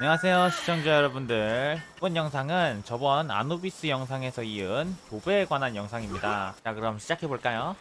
안녕하세요 시청자 여러분들 이번 영상은 저번 아누비스 영상에서 이은 교배에 관한 영상입니다 자 그럼 시작해볼까요?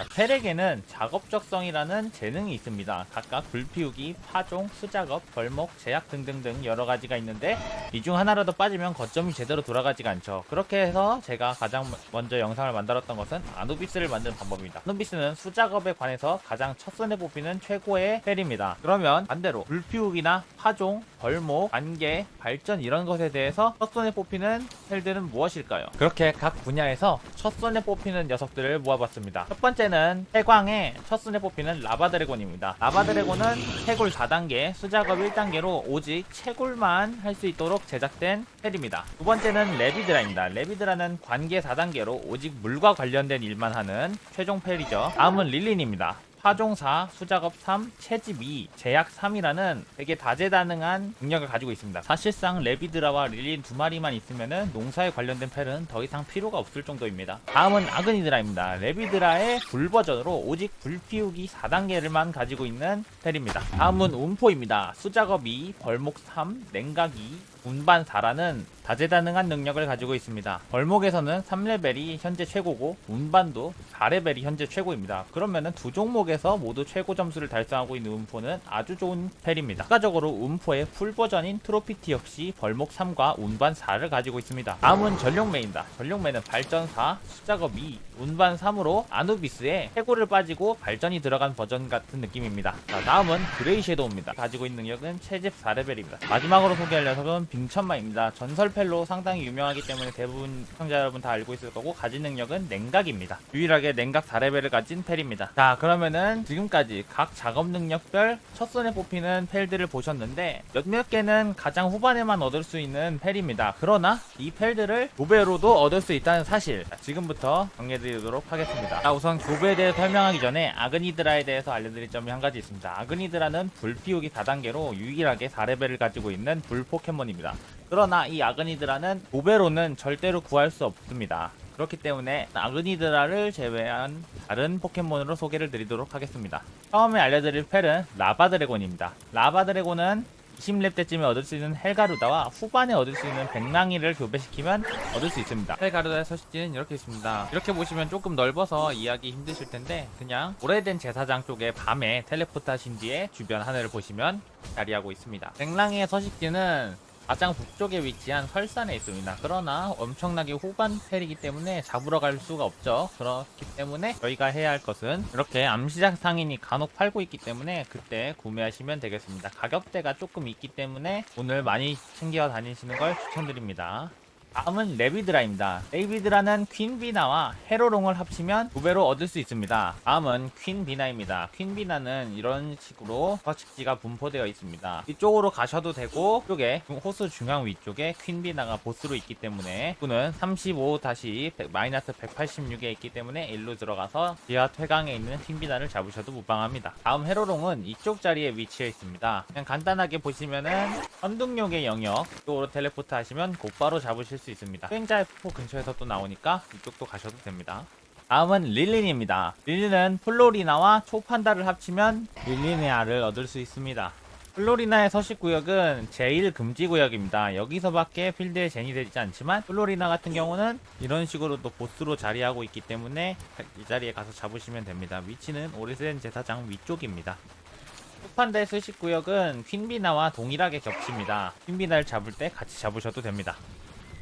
자, 펠에게는 작업적성이라는 재능이 있습니다. 각각 불피우기, 파종, 수작업, 벌목, 제약 등등등 여러 가지가 있는데 이 중 하나라도 빠지면 거점이 제대로 돌아가지가 않죠. 그렇게 해서 제가 가장 먼저 영상을 만들었던 것은 아누비스를 만드는 방법입니다. 아누비스는 수작업에 관해서 가장 첫손에 뽑히는 최고의 펠입니다. 그러면 반대로 불피우기나 파종, 벌목, 안개, 발전 이런 것에 대해서 첫손에 뽑히는 펠들은 무엇일까요? 그렇게 각 분야에서 첫손에 뽑히는 녀석들을 모아봤습니다. 첫 번째는 해광의 첫손에 뽑히는 라바드래곤입니다. 라바드래곤은 해골 4단계, 수작업 1단계로 오직 채굴만 할 수 있도록 제작된 펠입니다. 두 번째는 레비드라입니다. 레비드라는 관계 4단계로 오직 물과 관련된 일만 하는 최종 펠이죠. 다음은 릴린입니다. 파종 4, 수작업 3, 채집 2, 제약 3이라는 되게 다재다능한 능력을 가지고 있습니다. 사실상 레비드라와 릴린 두 마리만 있으면 농사에 관련된 펠은 더 이상 필요가 없을 정도입니다. 다음은 아그니드라입니다. 레비드라의 불 버전으로 오직 불피우기 4단계를만 가지고 있는 펠입니다. 다음은 운포입니다. 수작업 2, 벌목 3, 냉각 2, 운반 4라는 다재다능한 능력을 가지고 있습니다. 벌목에서는 3레벨이 현재 최고고 운반도 4레벨이 현재 최고입니다. 그러면은 두 종목에서 모두 최고 점수를 달성하고 있는 운포는 아주 좋은 펠입니다. 추가적으로 운포의 풀 버전인 트로피티 역시 벌목 3과 운반 4를 가지고 있습니다. 다음은 전룡매입니다. 전룡매는 발전 4, 수작업 2, 운반 3으로 아누비스에 해골을 빠지고 발전이 들어간 버전 같은 느낌입니다. 자, 다음은 그레이 섀도우입니다. 가지고 있는 능력은 채집 4레벨입니다. 마지막으로 소개할 녀석은 빙천마입니다. 전설펠로 상당히 유명하기 때문에 대부분 시청자 여러분 다 알고 있을 거고 가진 능력은 냉각입니다. 유일하게 냉각 4레벨을 가진 펠입니다. 자 그러면은 지금까지 각 작업 능력별 첫손에 뽑히는 펠들을 보셨는데 몇몇 개는 가장 후반에만 얻을 수 있는 펠입니다. 그러나 이 펠들을 교배로도 얻을 수 있다는 사실 자, 지금부터 정리해드리도록 하겠습니다. 자 우선 교배에 대해 설명하기 전에 아그니드라에 대해서 알려드릴 점이 한 가지 있습니다. 아그니드라는 불피우기 4단계로 유일하게 4레벨을 가지고 있는 불 포켓몬입니다. 그러나 이 아그니드라는 고배로는 절대로 구할 수 없습니다. 그렇기 때문에 아그니드라를 제외한 다른 포켓몬으로 소개를 드리도록 하겠습니다. 처음에 알려드릴 펠은 라바드래곤입니다. 라바드래곤은 20렙 때쯤에 얻을 수 있는 헬가루다와 후반에 얻을 수 있는 백랑이를 교배시키면 얻을 수 있습니다. 헬가루다의 서식지는 이렇게 있습니다. 이렇게 보시면 조금 넓어서 이해하기 힘드실 텐데 그냥 오래된 제사장 쪽에 밤에 텔레포트 하신 뒤에 주변 하늘을 보시면 자리하고 있습니다. 백랑이의 서식지는 가장 북쪽에 위치한 설산에 있습니다. 그러나 엄청나게 후반 펠이기 때문에 잡으러 갈 수가 없죠. 그렇기 때문에 저희가 해야 할 것은 이렇게 암시장 상인이 간혹 팔고 있기 때문에 그때 구매하시면 되겠습니다. 가격대가 조금 있기 때문에 오늘 많이 챙겨 다니시는 걸 추천드립니다. 다음은 레비드라입니다. 레비드라는 퀸비나와 헤로롱을 합치면 두 배로 얻을 수 있습니다. 다음은 퀸비나입니다. 퀸비나는 이런 식으로 서식지가 분포되어 있습니다. 이쪽으로 가셔도 되고 이쪽에 호수 중앙 위쪽에 퀸비나가 보스로 있기 때문에 이분은 35-186에 있기 때문에 일로 들어가서 지하 퇴강에 있는 퀸비나를 잡으셔도 무방합니다. 다음 헤로롱은 이쪽 자리에 위치해 있습니다. 그냥 간단하게 보시면은 선둥용의 영역 쪽으로 텔레포트 하시면 곧바로 잡으실 수 있습니다. 수행자의 폭포 근처에서 또 나오니까 이쪽도 가셔도 됩니다. 다음은 릴린입니다. 릴린은 플로리나와 초판다를 합치면 릴리네아를 얻을 수 있습니다. 플로리나의 서식 구역은 제일 금지 구역입니다. 여기서밖에 필드에 제니되지 않지만 플로리나 같은 경우는 이런 식으로 또 보스로 자리하고 있기 때문에 이 자리에 가서 잡으시면 됩니다. 위치는 오래된 제사장 위쪽입니다. 초판다의 서식 구역은 퀸비나와 동일하게 겹칩니다. 퀸비나를 잡을 때 같이 잡으셔도 됩니다.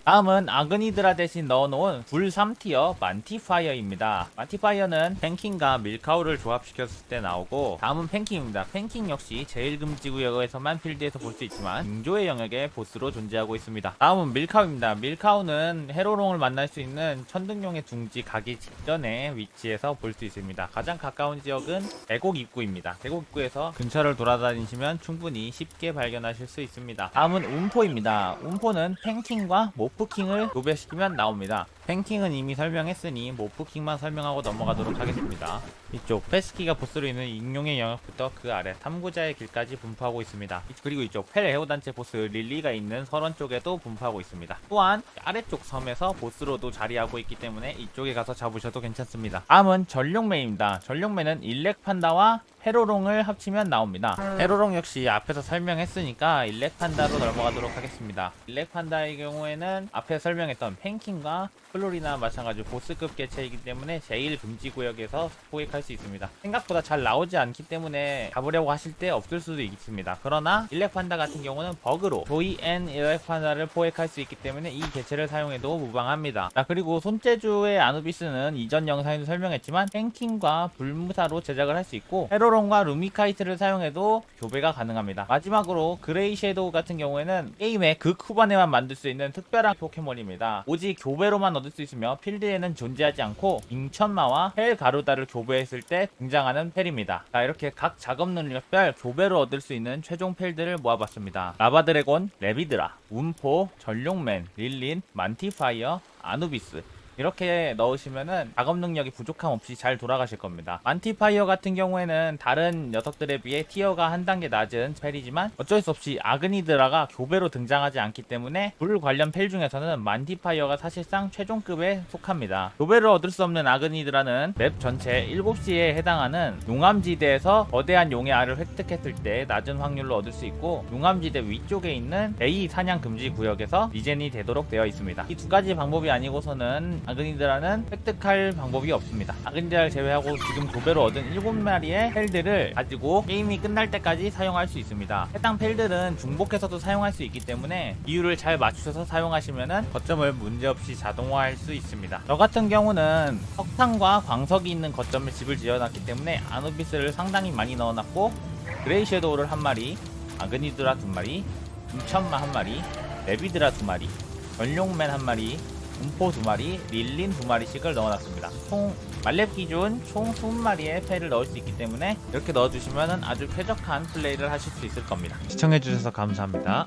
다음은 아그니드라 대신 넣어놓은 불 3티어 만티파이어입니다. 만티파이어는 pen킹과 밀카우를 조합시켰을 때 나오고 다음은 pen킹입니다. pen킹 역시 제일 금지 구역에서만 필드에서 볼 수 있지만 빙조의 영역의 보스로 존재하고 있습니다. 다음은 밀카우입니다. 밀카우는 헤로롱을 만날 수 있는 천둥용의 둥지 가기 직전에 위치해서 볼 수 있습니다. 가장 가까운 지역은 계곡 입구입니다. 계곡 입구에서 근처를 돌아다니시면 충분히 쉽게 발견하실 수 있습니다. 다음은 운포입니다. 운포는 pen킹과 모 프킹을 교배시키면 나옵니다. pen킹은 이미 설명했으니 모프킹만 설명하고 넘어가도록 하겠습니다. 이쪽 페스키가 보스로 있는 익룡의 영역부터 그 아래 탐구자의 길까지 분포하고 있습니다. 그리고 이쪽 펠 해오단체 보스 릴리가 있는 설원 쪽에도 분포하고 있습니다. 또한 아래쪽 섬에서 보스로도 자리하고 있기 때문에 이쪽에 가서 잡으셔도 괜찮습니다. 다음은 전룡매입니다. 전룡매는 일렉 판다와 헤로롱을 합치면 나옵니다. 헤로롱 역시 앞에서 설명했으니까 일렉 판다로 넘어가도록 하겠습니다. 일렉 판다의 경우에는 앞에 설명했던 penkin과 플로리나 마찬가지로 보스급 개체이기 때문에 제일 금지 구역에서 포획할 수 있습니다. 생각보다 잘 나오지 않기 때문에 잡으려고 하실 때 없을 수도 있습니다. 그러나 일렉 판다 같은 경우는 버그로 조이 앤 일렉 판다를 포획할 수 있기 때문에 이 개체를 사용해도 무방합니다. 자 그리고 손재주의 아누비스는 이전 영상에도 설명했지만 penkin과 불무사로 제작을 할 수 있고 헤로롱과 루미카이트를 사용해도 교배가 가능합니다. 마지막으로 그레이 섀도우 같은 경우에는 게임의 극 후반에만 만들 수 있는 특별한 포켓몬입니다. 오직 교배로만 얻을 수 있으며 필드에는 존재하지 않고 잉천마와 헬 가루다를 교배 했을 때 등장하는 펠입니다. 자 이렇게 각 작업 능력별 교배로 얻을 수 있는 최종 펠들을 모아봤습니다. 라바드래곤, 레비드라, 운포, 전룡맨, 릴린, 만티파이어, 아누비스 이렇게 넣으시면은 작업 능력이 부족함 없이 잘 돌아가실 겁니다. 만티파이어 같은 경우에는 다른 녀석들에 비해 티어가 한 단계 낮은 펠이지만 어쩔 수 없이 아그니드라가 교배로 등장하지 않기 때문에 불 관련 펠 중에서는 만티파이어가 사실상 최종급에 속합니다. 교배를 얻을 수 없는 아그니드라는 맵 전체 7시에 해당하는 용암지대에서 거대한 용의 알을 획득했을 때 낮은 확률로 얻을 수 있고 용암지대 위쪽에 있는 A 사냥 금지 구역에서 리젠이 되도록 되어 있습니다. 이 두 가지 방법이 아니고서는 아그니드라는 획득할 방법이 없습니다. 아그니드라를 제외하고 지금 교배로 얻은 7마리의 펠들을 가지고 게임이 끝날 때까지 사용할 수 있습니다. 해당 펠들은 중복해서도 사용할 수 있기 때문에 비율을 잘 맞추셔서 사용하시면 거점을 문제없이 자동화할 수 있습니다. 저 같은 경우는 석탄과 광석이 있는 거점에 집을 지어놨기 때문에 아누비스를 상당히 많이 넣어놨고 그레이 섀도우를 한 마리, 아그니드라 두 마리, 임천마 한 마리, 레비드라 두 마리, 전룡맨 한 마리, 분포 두 마리, 릴린 두 마리씩을 넣어놨습니다. 총 말렙 기준 총 20마리의 패를 넣을 수 있기 때문에 이렇게 넣어주시면 아주 쾌적한 플레이를 하실 수 있을 겁니다. 시청해주셔서 감사합니다.